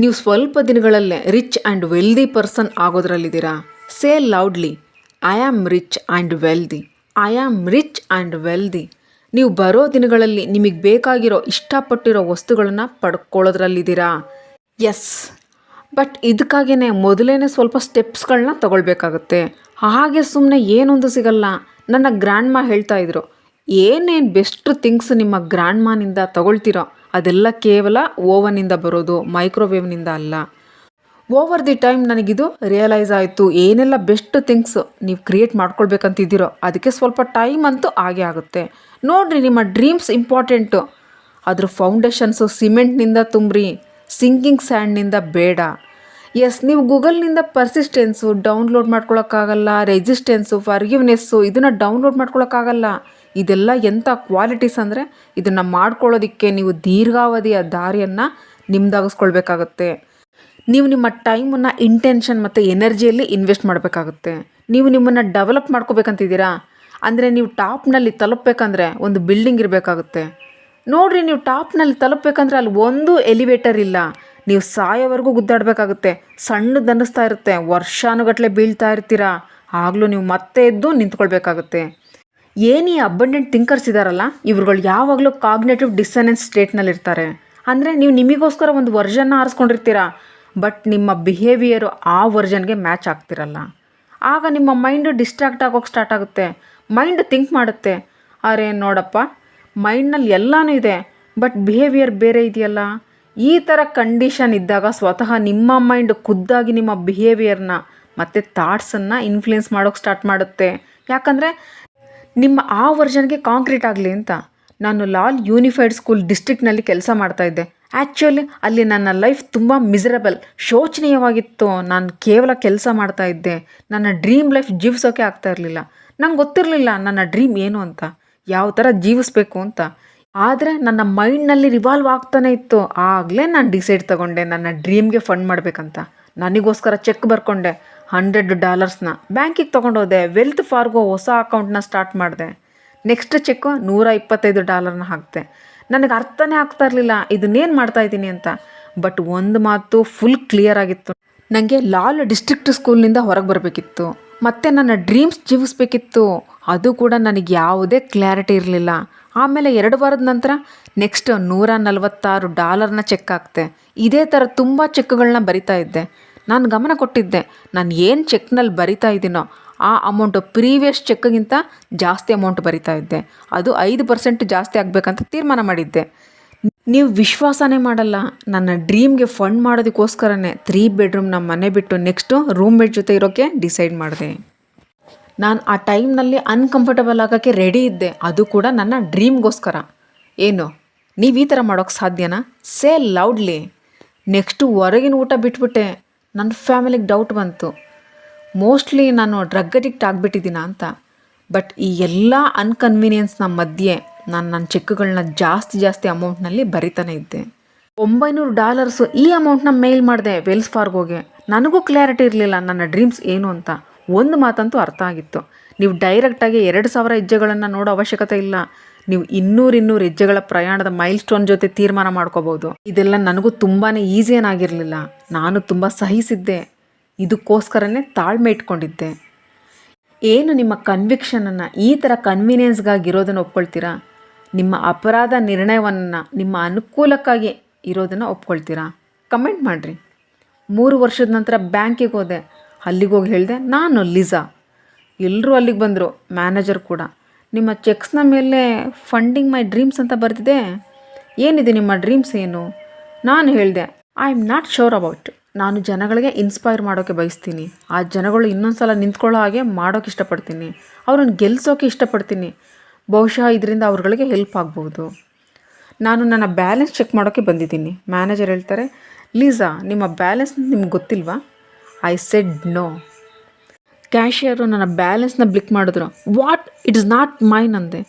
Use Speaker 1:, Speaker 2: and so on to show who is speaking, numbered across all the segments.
Speaker 1: ನೀವು ಸ್ವಲ್ಪ ದಿನಗಳಲ್ಲೇ rich and wealthy person ಆಗೋದ್ರಲ್ಲಿದ್ದೀರಾ? Say loudly I am rich and wealthy I am rich and wealthy ನೀವು ಬರೋ ದಿನಗಳಲ್ಲಿ ನಿಮಗೆ ಬೇಕಾಗಿರೋ ಇಷ್ಟಪಟ್ಟಿರೋ ವಸ್ತುಗಳನ್ನು ಪಡ್ಕೊಳ್ಳೋದ್ರಲ್ಲಿದ್ದೀರಾ? ಎಸ್ ಬಟ್ ಇದಕ್ಕಾಗೇ ಮೊದಲೇ ಸ್ವಲ್ಪ ಸ್ಟೆಪ್ಸ್ಗಳನ್ನ ತಗೊಳ್ಬೇಕಾಗುತ್ತೆ. ಹಾಗೆ ಸುಮ್ಮನೆ ಏನೊಂದು ಸಿಗಲ್ಲ. ನನ್ನ ಗ್ರ್ಯಾಂಡ್ಮಾ ಹೇಳ್ತಾ ಇದ್ರು, ಏನೇನು ಬೆಸ್ಟ್ ಥಿಂಗ್ಸ್ ನಿಮ್ಮ ಗ್ರ್ಯಾಂಡ್ಮಾನಿಂದ ತಗೊಳ್ತೀರೋ ಅದೆಲ್ಲ ಕೇವಲ ಓವನ್ನಿಂದ ಬರೋದು ಮೈಕ್ರೋವೇವ್ನಿಂದ ಅಲ್ಲ. ಓವರ್ ದಿ ಟೈಮ್ ನನಗಿದು ರಿಯಲೈಸ್ ಆಯಿತು, ಏನೆಲ್ಲ ಬೆಸ್ಟ್ ಥಿಂಗ್ಸ್ ನೀವು ಕ್ರಿಯೇಟ್ ಮಾಡ್ಕೊಳ್ಬೇಕಂತಿದ್ದೀರೋ, ಅದಕ್ಕೆ ಸ್ವಲ್ಪ ಟೈಮ್ ಅಂತೂ ಆಗೇ ಆಗುತ್ತೆ. ನೋಡಿರಿ, ನಿಮ್ಮ ಡ್ರೀಮ್ಸ್ ಇಂಪಾರ್ಟೆಂಟು ಅದ್ರ ಫೌಂಡೇಶನ್ಸು ಸಿಮೆಂಟ್ನಿಂದ ತುಂಬ್ರಿ ಸಿಂಕಿಂಗ್ ಸ್ಯಾಂಡ್ನಿಂದ ಬೇಡ. ಎಸ್ ನೀವು ಗೂಗಲ್ನಿಂದ ಪರ್ಸಿಸ್ಟೆನ್ಸು ಡೌನ್ಲೋಡ್ ಮಾಡ್ಕೊಳಕ್ಕಾಗಲ್ಲ ರೆಸಿಸ್ಟೆನ್ಸು ಫರ್ಗಿವ್ನೆಸ್ಸು ಇದನ್ನು ಡೌನ್ಲೋಡ್ ಮಾಡ್ಕೊಳಕ್ಕಾಗಲ್ಲ. ಇದೆಲ್ಲ ಎಂಥ ಕ್ವಾಲಿಟೀಸ್ ಅಂದರೆ ಇದನ್ನು ಮಾಡ್ಕೊಳ್ಳೋದಕ್ಕೆ ನೀವು ದೀರ್ಘಾವಧಿಯ ದಾರಿಯನ್ನು ನಿಮ್ದಾಗಿಸ್ಕೊಳ್ಬೇಕಾಗತ್ತೆ. ನೀವು ನಿಮ್ಮ ಟೈಮನ್ನು ಇಂಟೆನ್ಷನ್ ಮತ್ತು ಎನರ್ಜಿಯಲ್ಲಿ ಇನ್ವೆಸ್ಟ್ ಮಾಡಬೇಕಾಗುತ್ತೆ. ನೀವು ನಿಮ್ಮನ್ನು ಡೆವಲಪ್ ಮಾಡ್ಕೋಬೇಕಂತಿದ್ದೀರಾ? ಅಂದರೆ ನೀವು ಟಾಪ್ನಲ್ಲಿ ತಲುಪಬೇಕಂದ್ರೆ ಒಂದು ಬಿಲ್ಡಿಂಗ್ ಇರಬೇಕಾಗುತ್ತೆ. ನೋಡಿರಿ, ನೀವು ಟಾಪ್ನಲ್ಲಿ ತಲುಪಬೇಕಂದ್ರೆ ಅಲ್ಲಿ ಒಂದು ಎಲಿವೇಟರ್ ಇಲ್ಲ. ನೀವು ಸಾಯೋವರೆಗೂ ಗುದ್ದಾಡಬೇಕಾಗುತ್ತೆ. ಸಣ್ಣದು ಅನ್ನಿಸ್ತಾ ಇರುತ್ತೆ. ವರ್ಷಾನುಗಟ್ಟಲೆ ಬೀಳ್ತಾ ಇರ್ತೀರಾ. ಆಗಲೂ ನೀವು ಮತ್ತೆ ಎದ್ದು ನಿಂತ್ಕೊಳ್ಬೇಕಾಗುತ್ತೆ. ಏನು ಈ ಅಬಂಡೆಂಟ್ ಥಿಂಕರ್ಸ್ ಇದ್ದಾರಲ್ಲ ಇವ್ರುಗಳು ಯಾವಾಗಲೂ ಕಾಗ್ನೇಟಿವ್ ಡಿಸನೆನ್ಸ್ ಸ್ಟೇಟ್ನಲ್ಲಿ ಇರ್ತಾರೆ ಅಂದರೆ ನೀವು ನಿಮಗೋಸ್ಕರ ಒಂದು ವರ್ಷನ್ನ ಆರಿಸ್ಕೊಂಡಿರ್ತೀರಾ ಬಟ್ ನಿಮ್ಮ ಬಿಹೇವಿಯರು ಆ ವರ್ಜನ್ಗೆ ಮ್ಯಾಚ್ ಆಗ್ತಿರಲ್ಲ. ಆಗ ನಿಮ್ಮ ಮೈಂಡು ಡಿಸ್ಟ್ರಾಕ್ಟ್ ಆಗೋಕ್ಕೆ ಸ್ಟಾರ್ಟ್ ಆಗುತ್ತೆ. ಮೈಂಡ್ ಥಿಂಕ್ ಮಾಡುತ್ತೆ. ಅರೆ ನೋಡಪ್ಪ ಮೈಂಡ್ನಲ್ಲಿ ಎಲ್ಲನೂ ಇದೆ ಬಟ್ ಬಿಹೇವಿಯರ್ ಬೇರೆ ಇದೆಯಲ್ಲ. ಈ ಥರ ಕಂಡೀಷನ್ ಇದ್ದಾಗ ಸ್ವತಃ ನಿಮ್ಮ ಮೈಂಡ್ ಖುದ್ದಾಗಿ ನಿಮ್ಮ ಬಿಹೇವಿಯರ್ನ ಮತ್ತು ಥಾಟ್ಸನ್ನು ಇನ್ಫ್ಲುಯೆನ್ಸ್ ಮಾಡೋಕ್ಕೆ ಸ್ಟಾರ್ಟ್ ಮಾಡುತ್ತೆ. ಯಾಕಂದರೆ ನಿಮ್ಮ ಆ ವರ್ಷನ್ಗೆ ಕಾಂಕ್ರೀಟ್ ಆಗಲಿ ಅಂತ ನಾನು ಲಾಲ್ ಯೂನಿಫೈಡ್ ಸ್ಕೂಲ್ ಡಿಸ್ಟ್ರಿಕ್ಟ್ನಲ್ಲಿ ಕೆಲಸ ಮಾಡ್ತಾಯಿದ್ದೆ ಆ್ಯಕ್ಚುಲಿ ಅಲ್ಲಿ ನನ್ನ ಲೈಫ್ ತುಂಬ ಮಿಸರಬಲ್ ಶೋಚನೀಯವಾಗಿತ್ತು. ನಾನು ಕೇವಲ ಕೆಲಸ ಮಾಡ್ತಾ ಇದ್ದೆ. ನನ್ನ ಡ್ರೀಮ್ ಲೈಫ್ ಜೀವಿಸೋಕೆ ಆಗ್ತಾ ಇರಲಿಲ್ಲ. ನಂಗೆ ಗೊತ್ತಿರಲಿಲ್ಲ ನನ್ನ ಡ್ರೀಮ್ ಏನು ಅಂತ, ಯಾವ ಥರ ಜೀವಿಸ್ಬೇಕು ಅಂತ. ಆದರೆ ನನ್ನ ಮೈಂಡ್ನಲ್ಲಿ ರಿವಾಲ್ವ್ ಆಗ್ತಾನೆ ಇತ್ತು. ಆಗಲೇ ನಾನು ಡಿಸೈಡ್ ತಗೊಂಡೆ ನನ್ನ ಡ್ರೀಮ್ಗೆ ಫಂಡ್ ಮಾಡಬೇಕಂತ. ನನಗೋಸ್ಕರ ಚೆಕ್ ಬರ್ಕೊಂಡೆ. ಹಂಡ್ರೆಡ್ ಡಾಲರ್ಸ್ನ ಬ್ಯಾಂಕಿಗೆ ತೊಗೊಂಡೋದೆ ವೆಲ್ತ್ ಫಾರ್ಗೋ ಹೊಸ ಅಕೌಂಟ್ನ ಸ್ಟಾರ್ಟ್ ಮಾಡಿದೆ. ನೆಕ್ಸ್ಟ್ ಚೆಕ್ಕು ನೂರ ಇಪ್ಪತ್ತೈದು ಡಾಲರ್ನ ಹಾಕಿದೆ. ನನಗೆ ಅರ್ಥನೇ ಆಗ್ತಾ ಇರಲಿಲ್ಲ, ಇದನ್ನೇನು ಮಾಡ್ತಾ ಇದ್ದೀನಿ ಅಂತ. ಬಟ್ ಒಂದು ಮಾತು ಫುಲ್ ಕ್ಲಿಯರ್ ಆಗಿತ್ತು. ನನಗೆ ಲಾಲ್ ಡಿಸ್ಟ್ರಿಕ್ಟ್ ಸ್ಕೂಲ್ನಿಂದ ಹೊರಗೆ ಬರಬೇಕಿತ್ತು. ಮತ್ತು ನನ್ನ ಡ್ರೀಮ್ಸ್ ಜೀವಿಸ್ಬೇಕಿತ್ತು. ಅದು ಕೂಡ ನನಗೆ ಯಾವುದೇ ಕ್ಲಾರಿಟಿ ಇರಲಿಲ್ಲ. ಆಮೇಲೆ ಎರಡು ವಾರದ ನಂತರ ನೆಕ್ಸ್ಟ್ ನೂರ ನಲವತ್ತಾರು ಡಾಲರ್ನ ಚೆಕ್ ಹಾಕ್ತೆ ಇದೇ ಥರ ತುಂಬ ಚೆಕ್ಗಳನ್ನ ಬರಿತಾ ಇದ್ದೆ. ನಾನು ಗಮನ ಕೊಟ್ಟಿದ್ದೆ. ನಾನು ಏನು ಚೆಕ್ನಲ್ಲಿ ಬರಿತಾ ಇದ್ದೀನೋ ಆ ಅಮೌಂಟು ಪ್ರೀವಿಯಸ್ ಚೆಕ್ಗಿಂತ ಜಾಸ್ತಿ ಅಮೌಂಟ್ ಬರಿತಾ ಇದ್ದೆ. ಅದು ಐದು ಪರ್ಸೆಂಟ್ ಜಾಸ್ತಿ ಆಗಬೇಕಂತ ತೀರ್ಮಾನ ಮಾಡಿದ್ದೆ. ನೀವು ವಿಶ್ವಾಸನೇ ಮಾಡಲ್ಲ. ನನ್ನ ಡ್ರೀಮ್ಗೆ ಫಂಡ್ ಮಾಡೋದಕ್ಕೋಸ್ಕರನೇ ತ್ರೀ ಬೆಡ್ರೂಮ್ ನಮ್ಮ ಮನೆ ಬಿಟ್ಟು ನೆಕ್ಸ್ಟು ರೂಮ್ಮೇಟ್ ಜೊತೆ ಇರೋಕ್ಕೆ ಡಿಸೈಡ್ ಮಾಡಿದೆ. ನಾನು ಆ ಟೈಮ್ನಲ್ಲಿ ಅನ್ಕಂಫರ್ಟಬಲ್ ಆಗೋಕ್ಕೆ ರೆಡಿ ಇದ್ದೆ. ಅದು ಕೂಡ ನನ್ನ ಡ್ರೀಮ್ಗೋಸ್ಕರ. ಏನು? ನೀವು ಈ ಥರ ಮಾಡೋಕ್ಕೆ ಸಾಧ್ಯನಾ? ಸೇ ಲೌಡ್ಲಿ ನೆಕ್ಸ್ಟು ಹೊರಗಿನ ಊಟ ಬಿಟ್ಬಿಟ್ಟೆ. ನನ್ನ ಫ್ಯಾಮಿಲಿಗೆ ಡೌಟ್ ಬಂತು. ಮೋಸ್ಟ್ಲಿ ನಾನು ಡ್ರಗ್ ಅಡಿಕ್ಟ್ ಆಗಿಬಿಟ್ಟಿದ್ದೀನ ಅಂತ. ಬಟ್ ಈ ಎಲ್ಲ ಅನ್ಕನ್ವೀನಿಯನ್ಸ್ನ ಮಧ್ಯೆ ನಾನು ನನ್ನ ಚೆಕ್ಗಳನ್ನ ಜಾಸ್ತಿ ಜಾಸ್ತಿ ಅಮೌಂಟ್ನಲ್ಲಿ ಬರಿತಾನೆ ಇದ್ದೆ. ಒಂಬೈನೂರು ಡಾಲರ್ಸು ಈ ಅಮೌಂಟ್ನ ಮೇಲ್ ಮಾಡಿದೆ ವೆಲ್ಸ್ ಫಾರ್ಗೋಗೆ ನನಗೂ ಕ್ಲಾರಿಟಿ ಇರಲಿಲ್ಲ ನನ್ನ ಡ್ರೀಮ್ಸ್ ಏನು ಅಂತ. ಒಂದು ಮಾತಂತೂ ಅರ್ಥ ಆಗಿತ್ತು. ನೀವು ಡೈರೆಕ್ಟಾಗಿ ಎರಡು ಸಾವಿರ ಹೆಜ್ಜೆಗಳನ್ನು ನೋಡೋ ಅವಶ್ಯಕತೆ ಇಲ್ಲ. ನೀವು ಇನ್ನೂರು ಇನ್ನೂರು ಹೆಜ್ಜೆಗಳ ಪ್ರಯಾಣದ ಮೈಲ್ ಸ್ಟೋನ್ ಜೊತೆ ತೀರ್ಮಾನ ಮಾಡ್ಕೋಬಹುದು ಇದೆಲ್ಲ ನನಗೂ ತುಂಬಾ ಈಸಿ ಏನಾಗಿರಲಿಲ್ಲ. ನಾನು ತುಂಬ ಸಹಿಸಿದ್ದೆ. ಇದಕ್ಕೋಸ್ಕರನೇ ತಾಳ್ಮೆ ಇಟ್ಕೊಂಡಿದ್ದೆ. ಏನು ನಿಮ್ಮ ಕನ್ವಿಕ್ಷನನ್ನು ಈ ಥರ ಕನ್ವೀನಿಯನ್ಸ್ಗಾಗಿ ಇರೋದನ್ನು ಒಪ್ಕೊಳ್ತೀರಾ? ನಿಮ್ಮ ಅಪರಾಧ ನಿರ್ಣಯವನ್ನು ನಿಮ್ಮ ಅನುಕೂಲಕ್ಕಾಗಿ ಇರೋದನ್ನು ಒಪ್ಕೊಳ್ತೀರಾ? ಕಮೆಂಟ್ ಮಾಡಿರಿ. ಮೂರು ವರ್ಷದ ನಂತರ ಬ್ಯಾಂಕಿಗೆ ಹೋದೆ. ಅಲ್ಲಿಗೆ ಹೋಗಿ ಹೇಳಿದೆ, ನಾನು ಲಿಝಾ ಎಲ್ಲರೂ ಅಲ್ಲಿಗೆ ಬಂದರು, ಮ್ಯಾನೇಜರ್ ಕೂಡ. ನಿಮ್ಮ ಚೆಕ್ಸ್ನ ಮೇಲೆ ಫಂಡಿಂಗ್ ಮೈ ಡ್ರೀಮ್ಸ್ ಅಂತ ಬರ್ತಿದೆ ಏನಿದೆ ನಿಮ್ಮ ಡ್ರೀಮ್ಸ್ ಏನು? ನಾನು ಹೇಳಿದೆ I am not sure about ನಾನು ಜನಗಳಿಗೆ ಇನ್ಸ್ಪೈರ್ ಮಾಡೋಕ್ಕೆ ಬಯಸ್ತೀನಿ. ಆ ಜನಗಳು ಇನ್ನೊಂದು ಸಲ ನಿಂತ್ಕೊಳ್ಳೋ ಹಾಗೆ ಮಾಡೋಕ್ಕೆ ಇಷ್ಟಪಡ್ತೀನಿ. ಅವ್ರನ್ನ ಗೆಲ್ಲಿಸೋಕೆ ಇಷ್ಟಪಡ್ತೀನಿ. ಬಹುಶಃ ಇದರಿಂದ ಅವ್ರುಗಳಿಗೆ ಹೆಲ್ಪ್ ಆಗ್ಬೋದು ನಾನು ನನ್ನ ಬ್ಯಾಲೆನ್ಸ್ ಚೆಕ್ ಮಾಡೋಕ್ಕೆ ಬಂದಿದ್ದೀನಿ. ಮ್ಯಾನೇಜರ್ ಹೇಳ್ತಾರೆ ಲೀಸಾ ನಿಮ್ಮ ಬ್ಯಾಲೆನ್ಸ್ ನಿಮ್ಗೆ ಗೊತ್ತಿಲ್ವಾ? ಐ ಸೆಡ್ ನೋ ಕ್ಯಾಶಿಯರು ನನ್ನ ಬ್ಯಾಲೆನ್ಸ್ನ ಬ್ಲಿಕ್ ಮಾಡಿದ್ರು. What it is not mine ಅಂದೆ.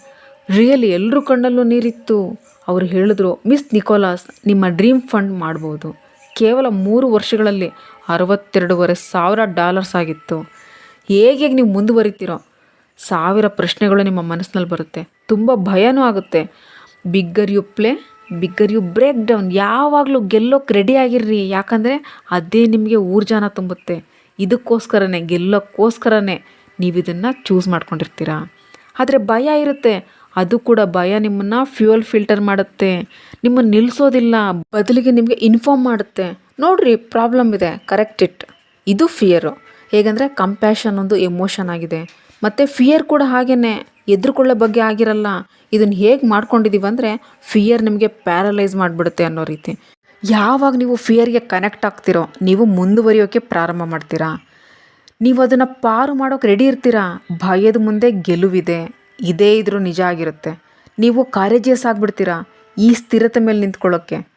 Speaker 1: ರಿಯಲಿ ಎಲ್ಲರೂ ಕಣ್ಣಲ್ಲೂ ನೀರಿತ್ತು. ಅವರು ಹೇಳಿದ್ರು ಮಿಸ್ ನಿಕೋಲಾಸ್ ನಿಮ್ಮ ಡ್ರೀಮ್ ಫಂಡ್ ಮಾಡ್ಬೋದು. ಕೇವಲ ಮೂರು ವರ್ಷಗಳಲ್ಲಿ ಅರವತ್ತೆರಡೂವರೆ ಸಾವಿರ ಡಾಲರ್ಸ್ ಆಗಿತ್ತು. ಹೇಗೆ ನೀವು ಮುಂದುವರಿತೀರೋ? ಸಾವಿರ ಪ್ರಶ್ನೆಗಳು ನಿಮ್ಮ ಮನಸ್ಸಿನಲ್ಲಿ ಬರುತ್ತೆ. ತುಂಬ ಭಯನೂ ಆಗುತ್ತೆ. Bigger you play bigger you break down ಯಾವಾಗಲೂ ಗೆಲ್ಲೋಕ್ಕೆ ರೆಡಿ ಆಗಿರ್ರಿ. ಯಾಕಂದರೆ ಅದೇ ನಿಮಗೆ ಊರ್ಜಾನ ತುಂಬುತ್ತೆ. ಇದಕ್ಕೋಸ್ಕರನೇ, ಗೆಲ್ಲೋಕ್ಕೋಸ್ಕರನೇ ನೀವು ಇದನ್ನು ಚೂಸ್ ಮಾಡ್ಕೊಂಡಿರ್ತೀರ? ಆದರೆ ಭಯ ಇರುತ್ತೆ. ಅದು ಕೂಡ ಭಯ ನಿಮ್ಮನ್ನು ಫ್ಯೂಯಲ್ ಫಿಲ್ಟರ್ ಮಾಡುತ್ತೆ. ನಿಮ್ಮನ್ನು ನಿಲ್ಲಿಸೋದಿಲ್ಲ ಬದಲಿಗೆ ನಿಮಗೆ ಇನ್ಫಾರ್ಮ್ ಮಾಡುತ್ತೆ. ನೋಡ್ರಿ ಪ್ರಾಬ್ಲಮ್ ಇದೆ. ಕರೆಕ್ಟ್ ಇಟ್ ಇದು ಫಿಯರು ಹೇಗೆಂದರೆ ಕಂಪ್ಯಾಷನ್ ಒಂದು ಎಮೋಷನ್ ಆಗಿದೆ. ಮತ್ತು ಫಿಯರ್ ಕೂಡ ಹಾಗೇ ಎದುರುಕೊಳ್ಳೋ ಬಗ್ಗೆ ಆಗಿರಲ್ಲ. ಇದನ್ನು ಹೇಗೆ ಮಾಡ್ಕೊಂಡಿದ್ದೀವಿ ಅಂದರೆ ಫಿಯರ್ ನಿಮಗೆ ಪ್ಯಾರಲೈಸ್ ಮಾಡಿಬಿಡುತ್ತೆ ಅನ್ನೋ ರೀತಿ. ಯಾವಾಗ ನೀವು ಫಿಯರ್ಗೆ ಕನೆಕ್ಟ್ ಆಗ್ತಿರೋ, ನೀವು ಮುಂದುವರಿಯೋಕ್ಕೆ ಪ್ರಾರಂಭ ಮಾಡ್ತೀರಾ? ನೀವು ಅದನ್ನು ಪಾರು ಮಾಡೋಕೆ ರೆಡಿ ಇರ್ತೀರಾ? ಭಯದ ಮುಂದೆ ಗೆಲುವಿದೆ. ಇದೇ ಇದ್ರೂ ನಿಜ ಆಗಿರುತ್ತೆ. ನೀವು ಕಾರೇಜಿಯಸ್ ಆಗಿಬಿಡ್ತೀರಾ? ಈ ಸ್ಥಿರತೆ ಮೇಲೆ ನಿಂತ್ಕೊಳ್ಳೋಕ್ಕೆ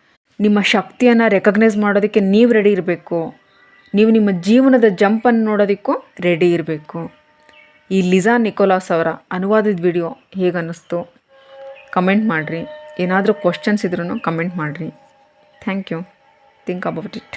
Speaker 1: ನಿಮ್ಮ ಶಕ್ತಿಯನ್ನು ರೆಕಗ್ನೈಸ್ ಮಾಡೋದಕ್ಕೆ ನೀವು ರೆಡಿ ಇರಬೇಕು. ನೀವು ನಿಮ್ಮ ಜೀವನದ ಜಂಪನ್ನು ನೋಡೋದಕ್ಕೂ ರೆಡಿ ಇರಬೇಕು. ಈ ಲಿಜಾ ನಿಕೋಲಾಸ್ ಅವರ ಅನುವಾದದ ವಿಡಿಯೋ ಹೇಗನ್ನಿಸ್ತು? ಕಮೆಂಟ್ ಮಾಡಿರಿ. ಏನಾದರೂ ಕ್ವಶನ್ಸ್ ಇದ್ರೂ ಕಮೆಂಟ್ ಮಾಡಿರಿ. Thank you think about it